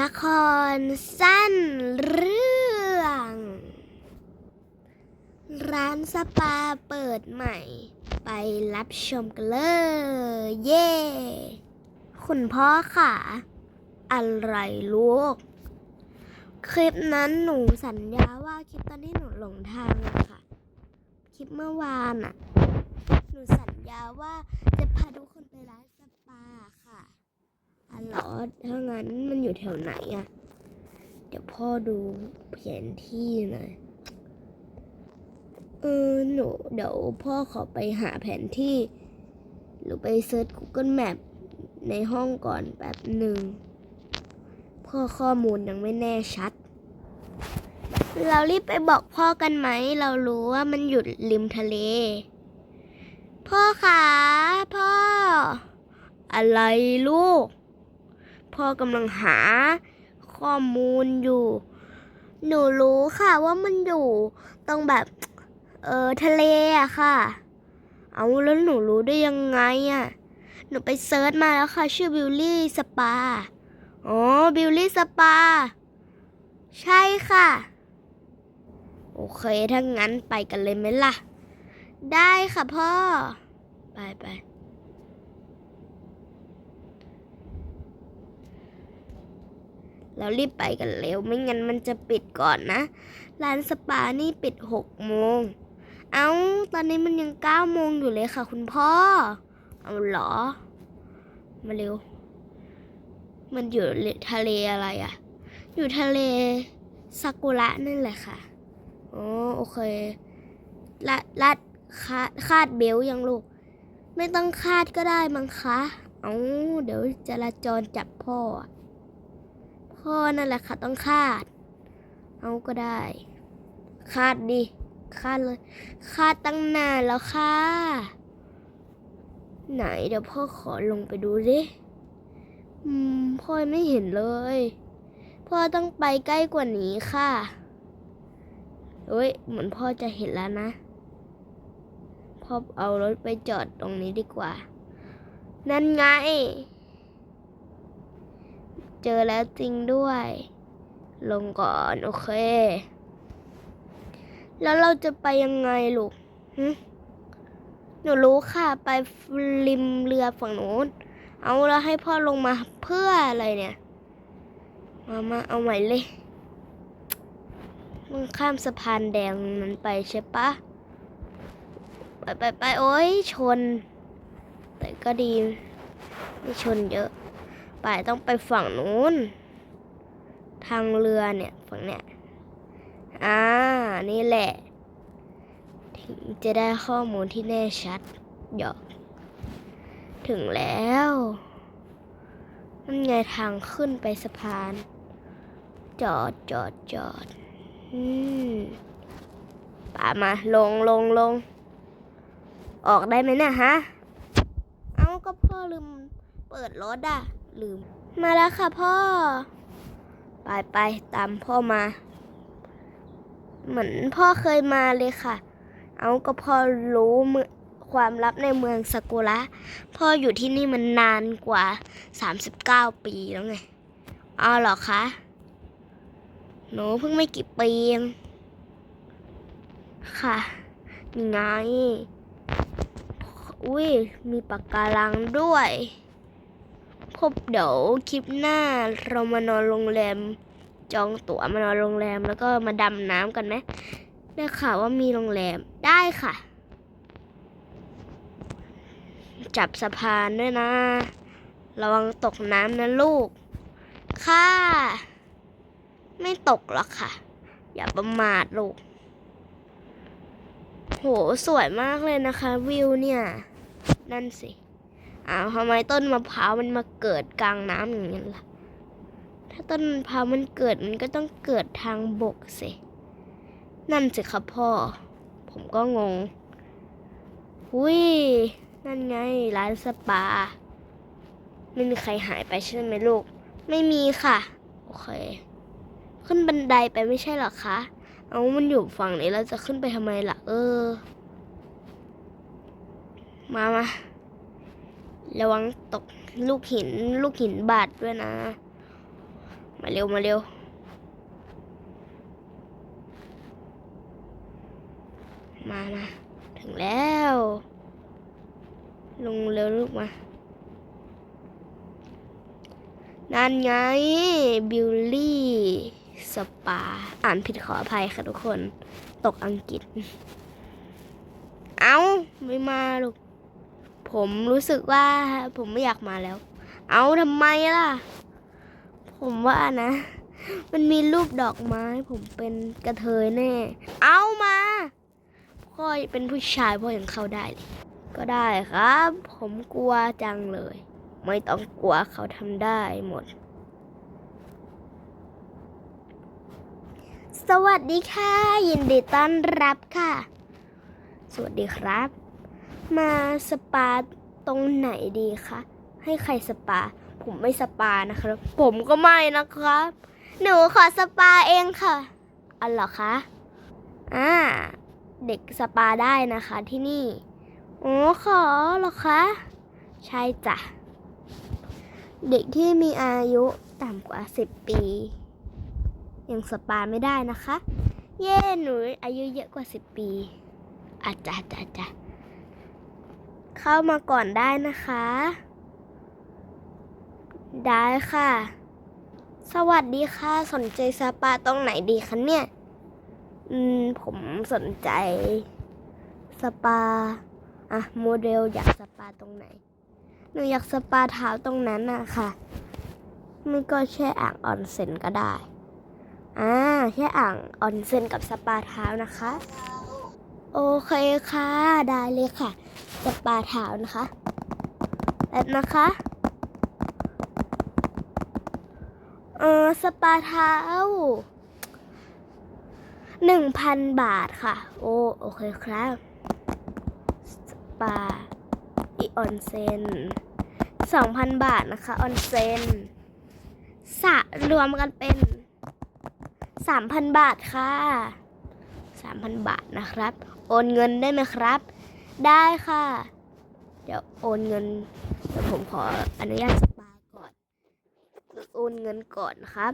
ละครสั้นเรื่อง ร้านสปาเปิดใหม่ ไปรับชมกันเลย เย่คุณพ่อค่ะ อะไรลูก คลิปนั้นหนูสัญญาว่าคลิปตอนที่หนูหลงทางอะค่ะ คลิปเมื่อวานอะหนูสัญญาว่าจะพาทุกคนไปร้าน เหรอถ้างั้นมันอยู่แถวไหนอะเดี๋ยวพ่อดูแผนที่หน่อยเออหนูเดี๋ยวพ่อขอไปหาแผนที่ หรือไปเซิร์ช Google Map ในห้องก่อนแป๊บหนึ่งพ่อข้อมูลยังไม่แน่ชัด เรารีบไปบอกพ่อกันไหม เรารู้ว่ามันอยู่ริมทะเล พ่อคะพ่อ อะไรลูก พ่อกำลังหาข้อมูลอยู่ หนูรู้ค่ะว่ามันอยู่ตรงแบบเออทะเลอะค่ะ เอาแล้วหนูรู้ได้ยังไงอะหนูไปเซิร์ชมาแล้วค่ะ ชื่อบิวลี่สปา อ๋อ บิวลี่สปา ใช่ค่ะ โอเค ถ้างั้นไปกันเลยไหมล่ะ ได้ค่ะพ่อ ไปไป เรารีบไปกันเร็ว ไม่งั้นมันจะปิดก่อนนะ ร้านสปานี่ปิดหกโมง เอา้า ตอนนี้มันยังเก้าโมงอยู่เลยค่ะ คุณพ่อ เอาหรอ มาเร็ว มันอยู่ทะเลอะไรอะอยู่ทะเลซากุระนั่นแหละค่ะ อ๋อ โอเคลาดลาดคาดคาดเบลยังลูก ไม่ต้องคาดก็ได้มั้งคะ เอาเดี๋ยวจราจรจับพ่อ พ่อนั่นแหละค่ะต้องคาด เอาก็ได้ คาดดิคาดเลย คาดตั้งนานแล้วค่ะ ไหนเดี๋ยวพ่อขอลงไปดูดิอืมพ่อไม่เห็นเลย พ่อต้องไปใกล้กว่านี้ค่ะเฮ้ยเหมือนพ่อจะเห็นแล้วนะ พ่อเอารถไปจอดตรงนี้ดีกว่า นั่นไง เจอแล้วจริงด้วย ลงก่อน โอเค แล้วเราจะไปยังไงลูกหนูรู้ค่ะ ไปริมเรือฝั่งนู้น เอาแล้วให้พ่อลงมาเพื่ออะไรเนี่ย มามาเอาใหม่เลยมึงข้ามสะพานแดงนั้นไปใช่ปะ ไปไปไปโอ้ยชน แต่ก็ดี ไม่ชนเยอะ ไปต้องไปฝั่งนู้น ทางเรือเนี่ย ฝั่งเนี้ย อ่า นี่แหละ ถึงจะได้ข้อมูลที่แน่ชัดหยอก ถึงแล้วนั่นไงทางขึ้นไปสะพาน จอดจอดจอด อืมป่ามาลงลงลง ออกได้ไหมเนะฮะ เอ้าก็พ่อลืมเปิดรถอะ ลืม มาแล้วค่ะพ่อ ไปไปตามพ่อมา เหมือนพ่อเคยมาเลยค่ะ เอาก็พ่อรู้เมือความลับในเมืองสากุระ พ่ออยู่ที่นี่มันนานกว่า 39 ปีแล้วไงเอาเหรอคะ หนูเพิ่งไม่กี่ปีเองค่ะนี่ไง อุ้ยมีปากการังด้วย พบเดี๋ยวคลิปหน้าเรามานอนโรงแรม จองตั๋วมานอนโรงแรมแล้วก็มาดำน้ำกันไหมได้ข่าวว่ามีโรงแรมได้ค่ะ จับสะพานด้วยนะ ระวังตกน้ำนะลูก ค่ะ ไม่ตกหรอกค่ะ อย่าประมาทลูก โหสวยมากเลยนะคะ วิวเนี่ย นั่นสิ อ้าวทำไมต้นมะพร้าวมันมาเกิดกลางน้ำอย่างนั้ล่ะ ถ้าต้นมะพร้าวมันเกิดมันก็ต้องเกิดทางบกสินั่นสิครับพ่อ ผมก็งงอุ้ยนั่นไงร้านสปา ไม่มีใครหายไปใช่ไหมลูก ไม่มีค่ะ โอเค ขึ้นบันไดไปไม่ใช่เหรอคะ เอามันอยู่ฝั่งนี้เราจะขึ้นไปทำไมล่ะ เออ มามา ระวังตกลูกหินลูกหินบาดด้วยนะ มาเร็วมาเร็ว มามาถึงแล้ว ลงเร็วลูกมา นั่นไง บิวลี่ สปา อ่านผิดขออภัยค่ะทุกคน ตกอังกฤษ เอาไม่มาลูก ผมรู้สึกว่าผมไม่อยากมาแล้ว เอาทำไมล่ะ ผมว่านะ มันมีรูปดอกไม้ ผมเป็นกระเทยแน่ เอามาพ่อเป็นผู้ชายพ่อยังเข้าได้เลยก็ได้ครับ ผมกลัวจังเลย ไม่ต้องกลัวเขาทำได้หมด สวัสดีค่ะ ยินดีต้อนรับค่ะ สวัสดีครับ มาสปาตรงไหนดีคะ ให้ใครสปา ผมไม่สปานะครับ ผมก็ไม่นะครับ หนูขอสปาเองค่ะอ๋อเหรอคะอ่าเด็กสปาได้นะคะที่นี่โอ้ขอเหรอคะ ใช่จ้ะ เด็กที่มีอายุต่ำกว่า 10 ปี ยังสปาไม่ได้นะคะ เย่หนูอายุเยอะกว่า 10 ปีอาจจะอาจจะอาจจะ เข้ามาก่อนได้นะคะ ได้ค่ะ สวัสดีค่ะ สนใจสปาตรงไหนดีคะเนี่ย อืม ผมสนใจ สปา อะ โมเดลอยากสปาตรงไหน หนูอยากสปาเท้าตรงนั้นน่ะค่ะ ไม่ก็แช่อ่างออนเซ็นก็ได้ อ่า แช่อ่างออนเซ็นกับสปาเท้านะคะ โอเคค่ะ ได้เลยค่ะ สปาเท้านะคะแบบนะคะ เออสปาเท้าหนึ่งพันบาทค่ะ โอ้โอเคครับ สปาอีออนเซนสองพันบาทนะคะ ออนเซนสะรวมกันเป็นสามพันบาทค่ะสามพันบาทนะครับ โอนเงินได้ไหมครับ ได้ค่ะ เดี๋ยวโอนเงินเดี๋ยวผมขออนุญาตสปาก่อนโอนเงินก่อนครับ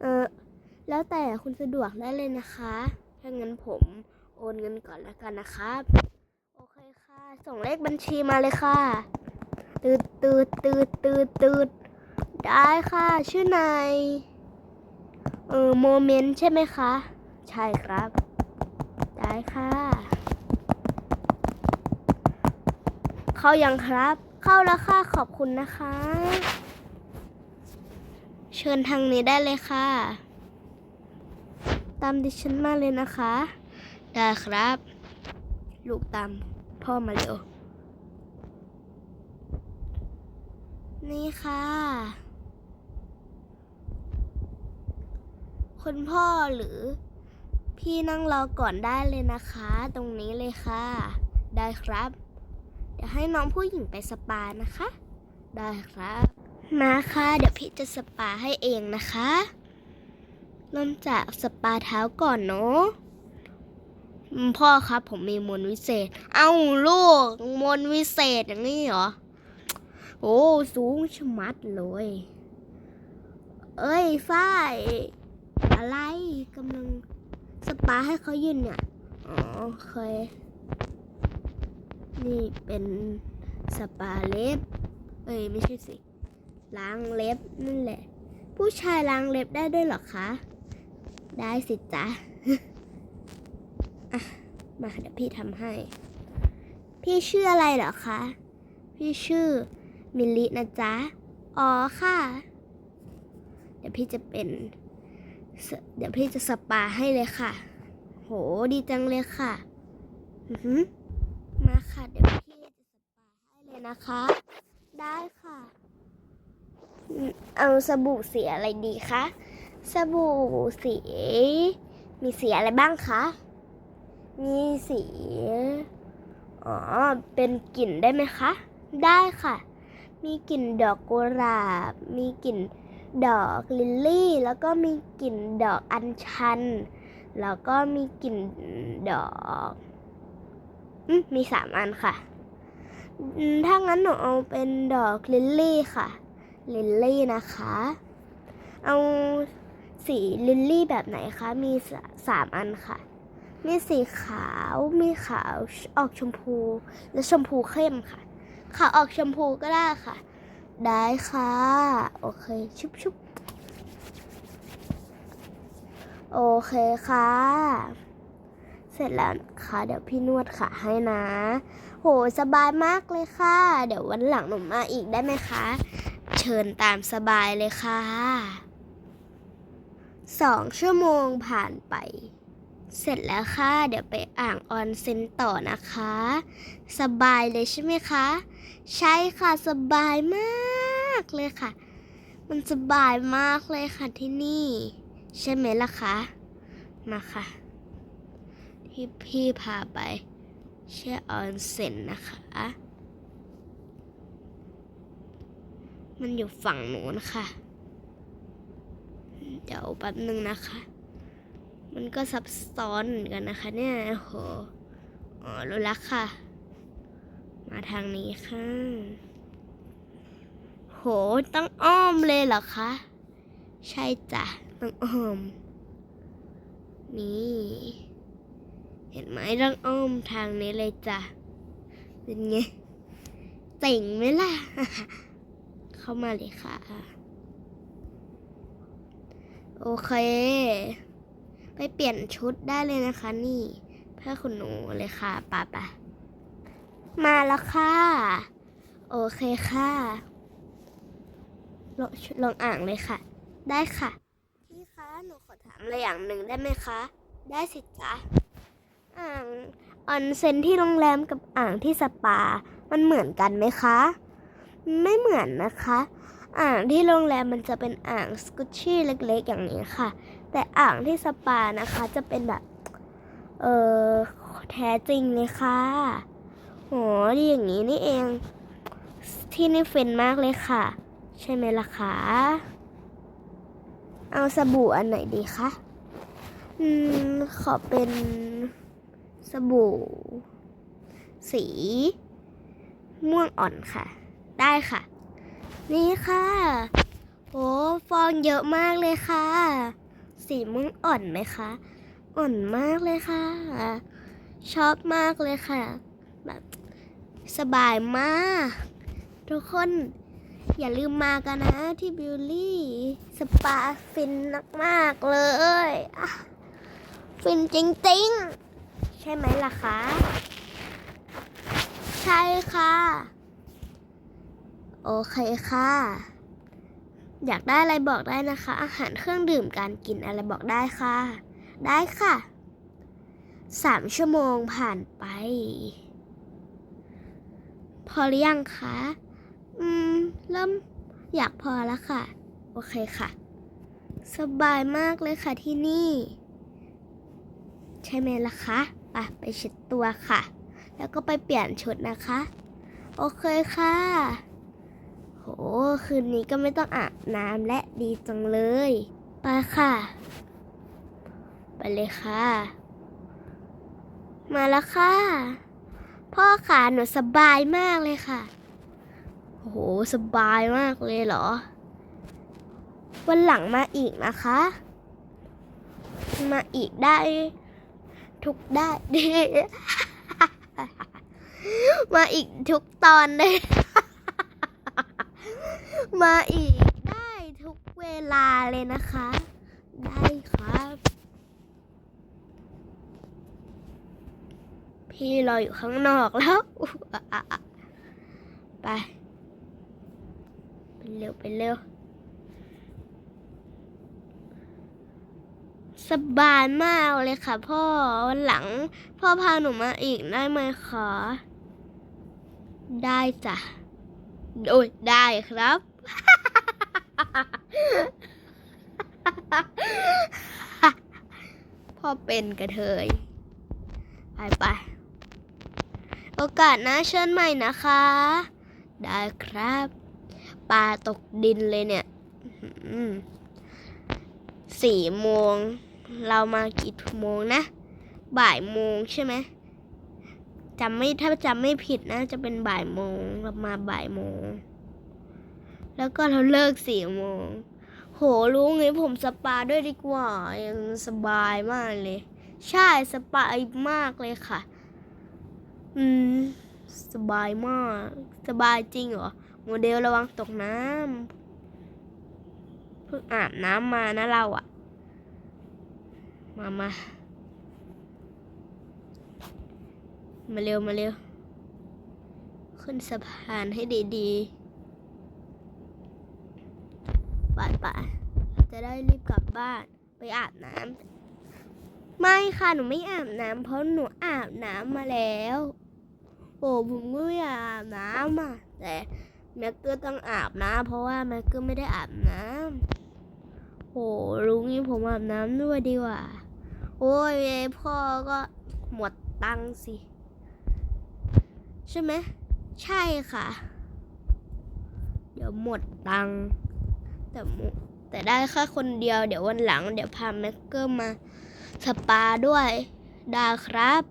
เออแล้วแต่คุณสะดวกได้เลยนะคะ ถ้างั้นผมโอนเงินก่อนแล้วกันนะครับ โอเคค่ะ ส่งเลขบัญชีมาเลยค่ะ ตืดตืดตืดตืดตืดได้ค่ะ ชื่อนายเออโมเมนต์ใช่ไหมคะ ใช่ครับ ได้ค่ะ เข้ายังครับ เข้าแล้วค่ะขอบคุณนะคะ เชิญทางนี้ได้เลยค่ะ ตามดิฉันมาเลยนะคะ ได้ครับ ลูกตามพ่อมาเร็ว นี่ค่ะ คุณพ่อหรือพี่นั่งรอก่อนได้เลยนะคะ ตรงนี้เลยค่ะ ได้ครับ ดี๋ยวให้น้องผู้หญิงไปสปานะคะ ได้ครับ มาค่ะ เดี๋ยวพี่จะสปาให้เองนะคะเริ่มจากสปาเท้าก่อนเนาะพ่อครับผมมีมนวิเศษ เอ้าลูกมนวิเศษอย่างนี้เหรอ โอ้สูงชะมัดเลย เอ้ยฝ้ายอะไรกำลังสปาให้เขายืนเนี่ย อ๋อเคย นี่เป็นสปาเล็บ เอ้ยไม่ใช่สิ ล้างเล็บนั่นแหละ ผู้ชายล้างเล็บได้ด้วยหรอคะ ได้สิจ๊ะอะมาเดี๋ยวพี่ทำให้ พี่ชื่ออะไรเหรอคะ พี่ชื่อมิลลินะจ๊ะ อ๋อค่ะ เดี๋ยวพี่จะเป็น เดี๋ยวพี่จะสปาให้เลยค่ะ โหดีจังเลยค่ะ อือหือมาค่ะ เดี๋ยวพี่จะสปาให้เลย นะคะ ได้ค่ะ เอาสบู่สีอะไรดีคะ สบู่สี มีสีอะไรบ้างคะ มีสี อ๋อ เป็นกลิ่นได้ไหมคะ ได้ค่ะ มีกลิ่นดอกกุหลาบ มีกลิ่นดอกลิลลี่ แล้วก็มีกลิ่นดอกอัญชัน แล้วก็มีกลิ่นดอกอมีสามอันค่ะ ถ้างั้นหนูเอาเป็นดอกลิลลี่ค่ะ ลิลลี่นะคะ เอาสีลิลลี่แบบไหนคะ มีสามอันค่ะ มีสีขาว มีขาวออกชมพู และชมพูเข้มค่ะ ขาวออกชมพูก็ได้ค่ะ ได้ค่ะ โอเค ชุบชุบโอเคค่ะ เสร็จแล้วค่ะเดี๋ยวพี่นวดขาให้นะ โหสบายมากเลยค่ะ เดี๋ยววันหลังหนูมาอีกได้ไหมคะ เชิญตามสบายเลยค่ะสองชั่วโมงผ่านไป เสร็จแล้วค่ะ เดี๋ยวไปอ่างออนเซ็นต่อนะคะ สบายเลยใช่ไหมคะ ใช่ค่ะสบายมากเลยค่ะ มันสบายมากเลยค่ะที่นี่ ใช่ไหมล่ะคะ มาค่ะ ที่พี่พาไป แช่ออนเซ็นนะคะ มันอยู่ฝั่งโน้นค่ะเดี๋ยวแป๊บนึงนะคะ มันก็ซับซ้อนเหมือนกันนะคะ เนี่ยโหอ๋อรู้ล้วค่ะ มาทางนี้ค่ะ โห ต้องอ้อมเลยเหรอคะ ใช่จ้ะ ต้องอ้อม นี่ เห็นไหมต้องอ้อมทางนี้เลยจ้ะ เป็นไงเจ๋งไหมล่ะ เข้ามาเลยค่ะ โอเค ไปเปลี่ยนชุดได้เลยนะคะ นี่ผ้าขนหนูเลยค่ะป่าป่ามาแล้วค่ะ โอเคค่ะลงลงอ่างเลยค่ะ ได้ค่ะ พี่คะ หนูขอถามอะไรอย่างหนึ่งได้ไหมคะ ได้สิจ๊ะ อ่างออนเซ็นที่โรงแรมกับอ่างที่สปา มันเหมือนกันไหมคะ ไม่เหมือนนะคะ อ่างที่โรงแรมมันจะเป็นอ่างสกุชชี่เล็กๆ อย่างนี้ค่ะ แต่อ่างที่สปานะคะจะเป็นแบบ เออแท้จริงเลยค่ะโหดีอย่างนี้นี่เอง ที่นี่เฟนมากเลยค่ะ ใช่ไหมล่ะคะ เอาสบู่อันไหนดีคะ อืม ขอเป็น สบู่ สี ม่วงอ่อนค่ะ ได้ค่ะ นี่ค่ะโอ้ฟองเยอะมากเลยค่ะ สีม่วงอ่อนไหมคะ อ่อนมากเลยค่ะ ชอบมากเลยค่ะ แบบสบายมาก ทุกคนอย่าลืมมากันนะที่บิวลี่สปาฟินมาก ๆ เลย ฟินจริง ๆ ใช่ไหมล่ะคะ ใช่ค่ะ โอเคค่ะ อยากได้อะไรบอกได้นะคะ อาหารเครื่องดื่มการกินอะไรบอกได้ค่ะ ได้ค่ะสามชั่วโมงผ่านไป พอหรือยังคะ อืม เริ่มอยากพอแล้วค่ะ โอเคค่ะ สบายมากเลยค่ะที่นี่ ใช่ไหมล่ะคะ ไปไปเช็ดตัวค่ะ แล้วก็ไปเปลี่ยนชุดนะคะ โอเคค่ะ โห คืนนี้ก็ไม่ต้องอาบน้ำและดีจังเลย ไปค่ะ ไปเลยค่ะ มาแล้วค่ะ พ่อขาหนูสบายมากเลยค่ะ โห สบายมากเลยเหรอ วันหลังมาอีกนะคะ มาอีกได้ ทุกได้มาอีกทุกตอนเลย มาอีกได้ทุกเวลาเลยนะคะ ได้ครับ พี่รออยู่ข้างนอกแล้ว ไป ไปเร็ว ไปเร็ว สบายมากเลยค่ะ พ่อวันหลัง พ่อพาหนูมาอีกได้ไหมคะ ได้จ้ะ โอ้ยได้ครับ พ่อเป็นกระเทย ไปไป โอกาสนะเชิญใหม่นะคะ ได้ครับปลาตกดินเลยเนี่ยสี่โมง เรามากี่โมงนะ บ่ายโมงใช่ไหมจำไม่ถ้าจำไม่ผิดนะ จะเป็นบ่ายโมงเรามาบ่ายโมง แล้วก็เราเลิกสี่โมง โหรู้งี้ผมสปาด้วยดีกว่า ยังสบายมากเลย ใช่สบายมากเลยค่ะ อืม สบายมาก สบายจริงเหรอ โมเดลระวังตกน้ำเพิ่งอาบน้ำมานะเราอะ มามา มาเร็ว มาเร็ว ขึ้นสะพานให้ดีๆไปไปจะได้รีบกลับบ้านไปอาบน้ำ ไม่ค่ะ หนูไม่อาบน้ำเพราะหนูอาบน้ำมาแล้ว โอ้ผมก็อยากอาบน้ำอะ แต่แม็กเกอร์ต้องอาบนะ เพราะว่าแม็กเกอร์ไม่ได้อาบน้ำ โอ้รู้งี้ผมอาบน้ำด้วยดีกว่า โอ้ยพ่อก็หมดตังค์สิ ใช่ไหม ใช่ค่ะ เดี๋ยวหมดตังค์แต่แต่ได้แค่คนเดียวเดี๋ยววันหลัง เดี๋ยวพาแม็กเกอร์มาสปาด้วยด้ครับ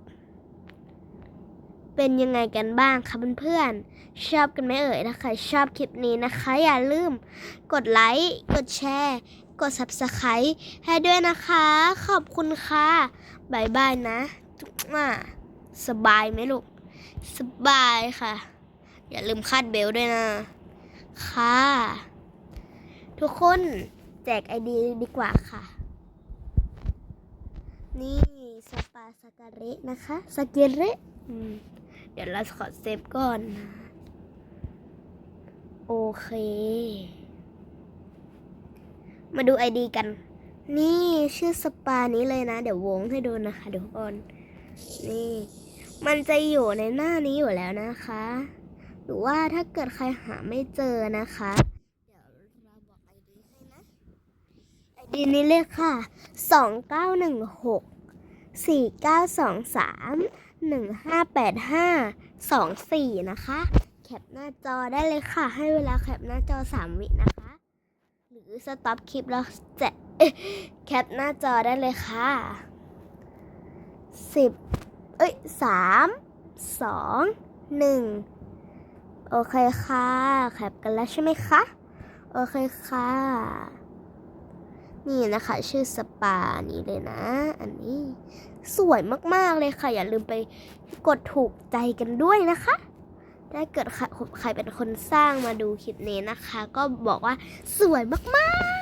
เป็นยังไงกันบ้างคะเพื่อนๆ ชอบกันไหมเอ่ยถ้าใครชอบคลิปนี้นะคะ อย่าลืมกดไลค์ กดแชร์ กด subscribe ให้ด้วยนะคะ ขอบคุณค่ะบายบายนะจุ๊มาสบายไหมลูก สบายค่ะ อย่าลืมคาดเบลต์ด้วยนะ ค่ะ ทุกคนแจกไอดีดีกว่าค่ะ นี่สปาสกเรนะคะสกเรเดี๋ยวเราขอเซฟก่อนนะโอเค มาดูไอดีกัน นี่ชื่อสปานี้เลยนะ เดี๋ยววงให้ดูนะคะทุกคนนี่ มันจะอยู่ในหน้านี้อยู่แล้วนะคะ หรือว่าถ้าเกิดใครหาไม่เจอนะคะ เดี๋ยวเราบอกไอดีให้นะไอดีนี้เลยค่ะสองเก้าหนึ่งหกสี่เก้าสองสามหนึ่งห้าแปดห้าสองสี่นะคะ แคปหน้าจอได้เลยค่ะ ให้เวลาแคปหน้าจอสามวินะคะ รือสต็อปคลิปแล้วจะแคปหน้าจอได้เลยค่ะสิบเอ้ยสามสองหนึ่งโอเคค่ะแคปกันแล้วใช่ไหมคะ โอเคค่ะ นี่นะคะ ชื่อสปานี้เลยนะ อันนี้สวยมาก ๆ เลยค่ะ อย่าลืมไปกดถูกใจกันด้วยนะคะ ถ้าเกิดใครเป็นคนสร้างมาดูคลิปนี้นะคะ ก็บอกว่าสวยมากๆ